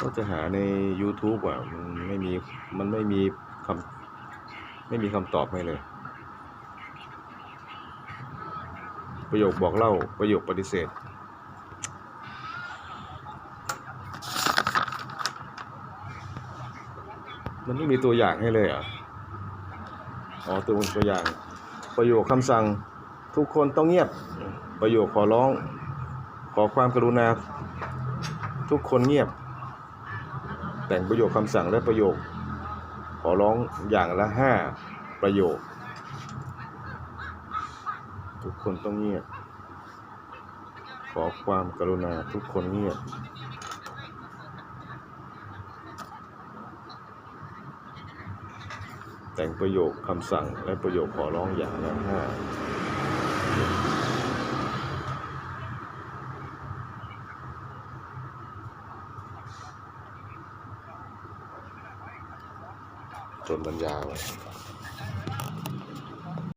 ก็จะหาใน YouTube อะมันไม่มีมันไม่มีคำไม่มีคำตอบให้เลย ประโยคบอกเล่าประโยคปฏิเสธ มันไม่มีตัวอย่างให้เลยอะอ๋อตัวตัวอย่าง ประโยคคำสั่งทุกคนต้องเงียบ ประโยคขอร้อง ขอความกรุณา ทุกคนเงียบ แต่งประโยคคำสั่งและประโยค ขอร้องอย่างละห้าประโยค ทุกคนต้องเงียบ ขอความกรุณาทุกคนเงียบแต่งประโยคคำสั่งและประโยคขอร้องอย่างละห้า จนบรรยาไว้